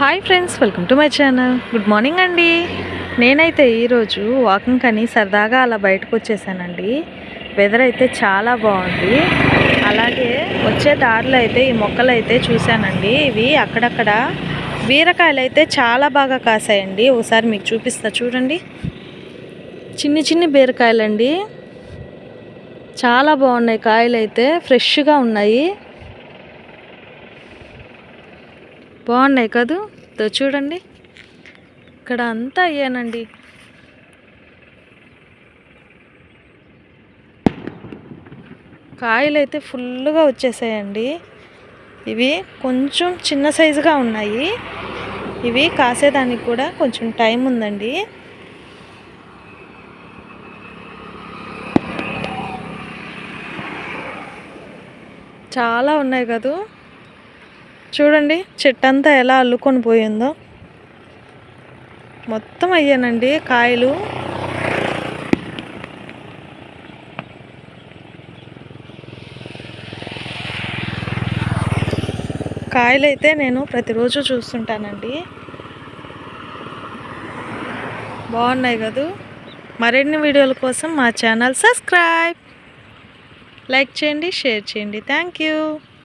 Hi friends welcome to my channel. Good morning అండి. నేనైతే ఈరోజు వాకింగ్ అని సరదాగా అలా బయటకు వచ్చేసానండి. వెదర్ అయితే చాలా బాగుంది. అలాగే వచ్చే దారిలో అయితే ఈ మొక్కలు అయితే చూశానండి. ఇవి అక్కడక్కడ బీరకాయలు అయితే చాలా బాగా కాసాయండి. ఒకసారి మీకు చూపిస్తా చూడండి. చిన్ని చిన్ని బీరకాయలండి. చాలా బాగున్నాయి కాయలు అయితే ఫ్రెష్గా ఉన్నాయి. బాగున్నాయి కదూ? తో చూడండి. ఇక్కడ అంతా అయ్యానండి. కాయలు అయితే ఫుల్గా వచ్చేసాయండి. ఇవి కొంచెం చిన్న సైజుగా ఉన్నాయి. ఇవి కాసేదానికి కూడా కొంచెం టైం ఉందండి. చాలా ఉన్నాయి కదూ? చూడండి చెట్టు అంతా ఎలా అల్లుకొని పోయిందో. మొత్తం అయ్యానండి కాయలు. కాయలు అయితే నేను ప్రతిరోజు చూస్తుంటానండి. బాగున్నాయి కదూ. మరిన్ని వీడియోల కోసం మా ఛానల్ సబ్స్క్రైబ్. లైక్ చేయండి షేర్ చేయండి. Thank you.